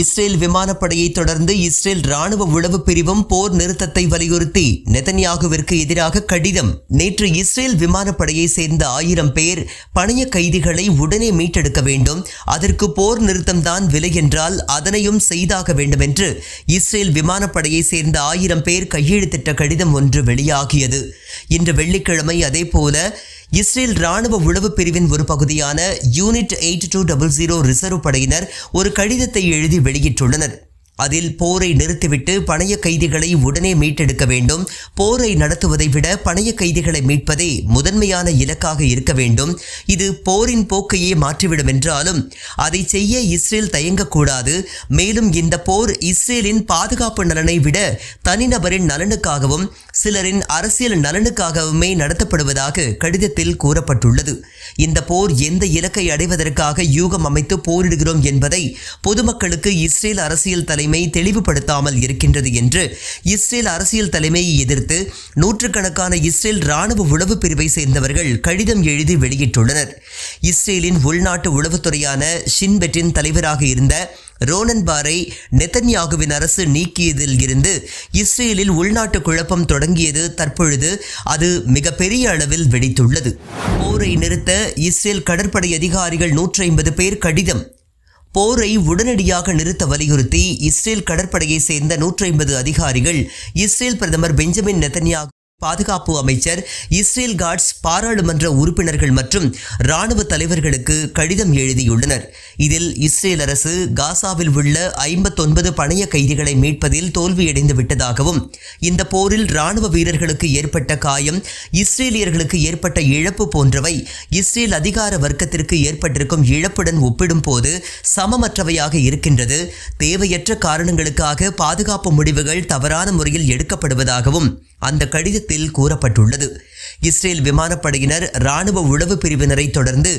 Israel விமானப்படையை தொடர்ந்து Israel ராணுவ உளவு பிரிவும் போர் நிறுத்தத்தை வலியுறுத்தி நெதன்யாகுவிற்கு எதிராக கடிதம். நேற்று இஸ்ரேல் விமானப்படையை சேர்ந்த ஆயிரம் பேர் பணைய கைதிகளை உடனே மீட்டெடுக்க வேண்டும். அதற்கு போர் நிறுத்தம்தான் விலை என்றால் அதனையும் செய்தாக வேண்டும் என்று இஸ்ரேல் விமானப்படையை சேர்ந்த ஆயிரம் பேர் கையெழுத்திட்ட கடிதம் ஒன்று வெளியாகியது. இன்று வெள்ளிக்கிழமை அதேபோல இஸ்ரேல் ராணுவ உளவு பிரிவின் ஒரு பகுதியான unit eight two double zero reserve படையினர் ஒரு கடிதத்தை எழுதி வெளியிட்டுள்ளனர். அதில் போரை நிறுத்திவிட்டு பணைய கைதிகளை உடனே மீட்டெடுக்க வேண்டும். போரை நடத்துவதை விட பணைய கைதிகளை மீட்பதே முதன்மையான இலக்காக இருக்க வேண்டும். இது போரின் போக்கையே மாற்றிவிடும் என்றாலும் அதை செய்ய இஸ்ரேல் தயங்கக்கூடாது. மேலும் இந்த போர் இஸ்ரேலின் பாதுகாப்பு நலனை விட தனிநபரின் நலனுக்காகவும் சிலரின் அரசியல் நலனுக்காகவுமே நடத்தப்படுவதாக கடிதத்தில் கூறப்பட்டுள்ளது. இந்த போர் எந்த இலக்கை அடைவதற்காக யூகம் அமைத்து போரிடுகிறோம் என்பதை பொதுமக்களுக்கு இஸ்ரேல் அரசியல் தலை தலைமை தெளிவுபடுத்தாமல் இருக்கின்றது என்று இஸ்ரேல் அரசியல் தலைமையை எதிர்த்து நூற்றுக்கணக்கான இஸ்ரேல் ராணுவ உளவு பிரிவை சேர்ந்தவர்கள் கடிதம் எழுதி வெளியிட்டுள்ளனர். இஸ்ரேலின் உள்நாட்டு உளவுத்துறையான ஷின்பெட்டின் தலைவராக இருந்த ரோனன் பாரை நெத்தன்யாகுவின் அரசு நீக்கியதில் இருந்து இஸ்ரேலில் உள்நாட்டு குழப்பம் தொடங்கியது தற்பொழுது அது மிகப்பெரிய அளவில் வெடித்துள்ளது. போரை நிறுத்த இஸ்ரேல் கடற்படை அதிகாரிகள் நூற்றி ஐம்பது பேர் கடிதம் போரை உடனடியாக நிறுத்த வலியுறுத்தி இஸ்ரேல் கடற்படையை சேர்ந்த நூற்றி ஐம்பது அதிகாரிகள் இஸ்ரேல் பிரதமர் பெஞ்சமின் நெத்தன்யாகு பாதுகாப்பு அமைச்சர் இஸ்ரேல் காட்ஸ் பாராளுமன்ற உறுப்பினர்கள் மற்றும் இராணுவ தலைவர்களுக்கு கடிதம் எழுதியுள்ளனர். இதில் இஸ்ரேல் அரசு காசாவில் உள்ள ஐம்பத்தொன்பது பணைய கைதிகளை மீட்பதில் தோல்வியடைந்து விட்டதாகவும் இந்த போரில் இராணுவ வீரர்களுக்கு ஏற்பட்ட காயம் இஸ்ரேலியர்களுக்கு ஏற்பட்ட இழப்பு போன்றவை இஸ்ரேல் அதிகார வர்க்கத்திற்கு ஏற்பட்டிருக்கும் இழப்புடன் ஒப்பிடும்போது சமமற்றவையாக இருக்கின்றது. தேவையற்ற காரணங்களுக்காக பாதுகாப்பு முடிவுகள் தவறான முறையில் எடுக்கப்படுவதாகவும் அந்த கடிதத்தில் கூறப்பட்டுள்ளது. இஸ்ரேல் விமானப்படையினர் ராணுவ உளவு பிரிவினரை தொடர்ந்து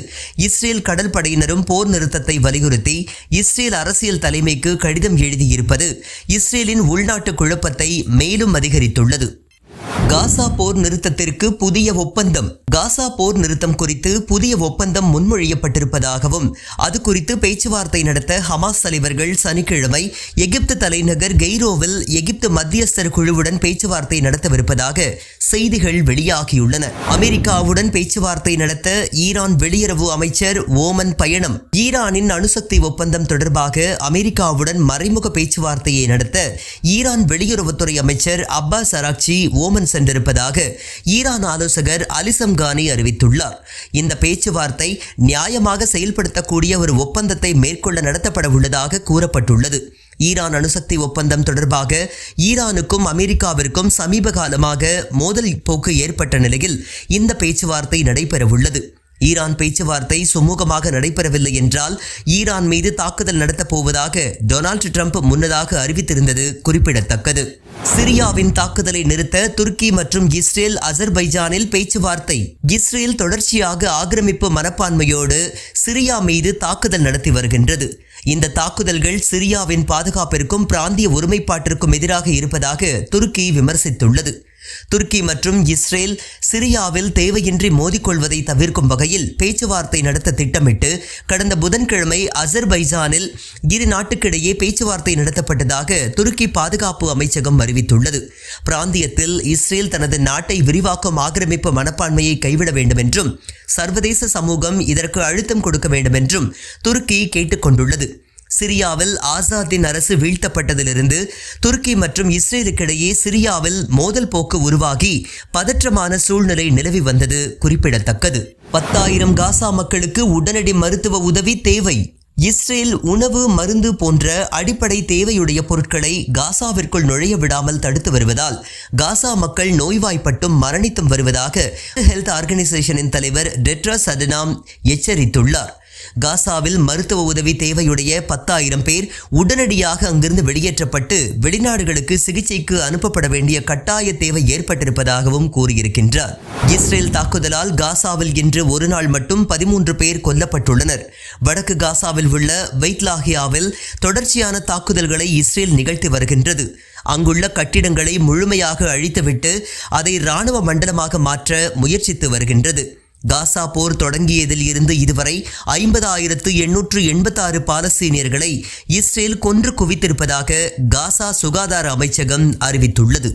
இஸ்ரேல் கடல் படையினரும் போர் நிறுத்தத்தை வலியுறுத்தி இஸ்ரேல் அரசியல் தலைமைக்கு கடிதம் எழுதியிருப்பது இஸ்ரேலின் உள்நாட்டு குழப்பத்தை மேலும் அதிகரித்துள்ளது. காசா போர் நிறுத்தத்திற்கு புதிய ஒப்பந்தம். காசா போர் நிறுத்தம் குறித்து புதிய ஒப்பந்தம் முன்மொழியப்பட்டிருப்பதாகவும் அது குறித்து பேச்சுவார்த்தை நடத்த ஹமாஸ் தலைவர்கள் சனிக்கிழமை எகிப்து தலைநகர் கெய்ரோவில் எகிப்து மத்தியஸ்தர் குழுவுடன் பேச்சுவார்த்தை நடத்தவிருப்பதாக செய்திகள் வெளியாகியுள்ளன. அமெரிக்காவுடன் பேச்சுவார்த்தை நடத்த ஈரான் வெளியுறவு அமைச்சர் ஓமன் பயணம். ஈரானின் அணுசக்தி ஒப்பந்தம் தொடர்பாக அமெரிக்காவுடன் மறைமுக பேச்சுவார்த்தையை நடத்த ஈரான் வெளியுறவுத்துறை அமைச்சர் அப்பாஸ் அராக்சி ஓமன் சென்றிருப்பதாக ஈரான் ஆலோசகர் அலிசம் கானி அறிவித்துள்ளார். இந்த பேச்சுவார்த்தை நியாயமாக செயல்படுத்தக்கூடிய ஒரு ஒப்பந்தத்தை மேற்கொள்ள நடத்தப்பட உள்ளதாக கூறப்பட்டுள்ளது. ஈரான் அணுசக்தி ஒப்பந்தம் தொடர்பாக ஈரானுக்கும் அமெரிக்காவிற்கும் சமீப காலமாக மோதல் போக்கு ஏற்பட்ட நிலையில் இந்த பேச்சுவார்த்தை நடைபெறவுள்ளது. ஈரான் பேச்சுவார்த்தை சுமூகமாக நடைபெறவில்லை என்றால் ஈரான் மீது தாக்குதல் நடத்தப் போவதாக டொனால்டு ட்ரம்ப் முன்னதாக அறிவித்திருந்தது குறிப்பிடத்தக்கது. சிரியாவின் தாக்குதலை நிறுத்த துருக்கி மற்றும் இஸ்ரேல் அசர்பைஜானில் பேச்சுவார்த்தை. இஸ்ரேல் தொடர்ச்சியாக ஆக்கிரமிப்பு மனப்பான்மையோடு சிரியா மீது தாக்குதல் நடத்தி வருகின்றது. இந்த தாக்குதல்கள் சிரியாவின் பாதுகாப்பிற்கும் பிராந்திய ஒருமைப்பாட்டிற்கும் எதிராக இருப்பதாக துருக்கி விமர்சித்துள்ளது. துருக்கி மற்றும் இஸ்ரேல் சிரியாவில் தேவையின்றி மோதிக்கொள்வதை தவிர்க்கும் வகையில் பேச்சுவார்த்தை நடத்த திட்டமிட்டு கடந்த புதன்கிழமை அசர்பைஜானில் இரு நாட்டுக்கிடையே பேச்சுவார்த்தை நடத்தப்பட்டதாக துருக்கி பாதுகாப்பு அமைச்சகம் அறிவித்துள்ளது. பிராந்தியத்தில் இஸ்ரேல் தனது நாட்டை விரிவாக்கும் ஆக்கிரமிப்பு மனப்பான்மையை கைவிட வேண்டும் என்றும் சர்வதேச சமூகம் இதற்கு அழுத்தம் கொடுக்க வேண்டும் என்றும் துருக்கி கேட்டுக்கொண்டுள்ளது. சிரியாவில் ஆசாத்தின் அரசு வீழ்த்தப்பட்டதிலிருந்து துருக்கி மற்றும் இஸ்ரேலுக்கிடையே சிரியாவில் மோதல் போக்கு உருவாகி பதற்றமான சூழ்நிலை நிலவி வந்தது குறிப்பிடத்தக்கது. பத்தாயிரம் காசா மக்களுக்கு உடனடி மருத்துவ உதவி தேவை. இஸ்ரேல் உணவு மருந்து போன்ற அடிப்படை தேவையுடைய பொருட்களை காசாவிற்குள் நுழைய விடாமல் தடுத்து வருவதால் காசா மக்கள் நோய்வாய்ப்பட்டும் மரணித்தும் வருவதாக ஹெல்த் ஆர்கனைசேஷனின் தலைவர் டெட்ரா சதனாம் எச்சரித்துள்ளார். காசாவில் மருத்துவ உதவி தேவையுடைய பத்தாயிரம் பேர் உடனடியாக அங்கிருந்து வெளியேற்றப்பட்டு வெளிநாடுகளுக்கு சிகிச்சைக்கு அனுப்பப்பட வேண்டிய கட்டாய தேவை ஏற்பட்டிருப்பதாகவும் கூறியிருக்கின்றார். இஸ்ரேல் தாக்குதலால் காசாவில் இன்று ஒரு நாள் மட்டும் பதிமூன்று பேர் கொல்லப்பட்டுள்ளனர். வடக்கு காசாவில் உள்ள வெய்ட்லாகியாவில் தொடர்ச்சியான தாக்குதல்களை இஸ்ரேல் நிகழ்த்தி வருகின்றது. அங்குள்ள கட்டிடங்களை முழுமையாக அழித்துவிட்டு அதை இராணுவ மண்டலமாக மாற்ற முயற்சித்து வருகின்றது. காசா போர் தொடங்கியதில் இருந்து இதுவரை ஐம்பதாயிரத்து எண்ணூற்று எண்பத்தாறு பாலஸ்தீனியர்களை இஸ்ரேல் கொன்று குவித்திருப்பதாக காசா சுகாதார அமைச்சகம் அறிவித்துள்ளது.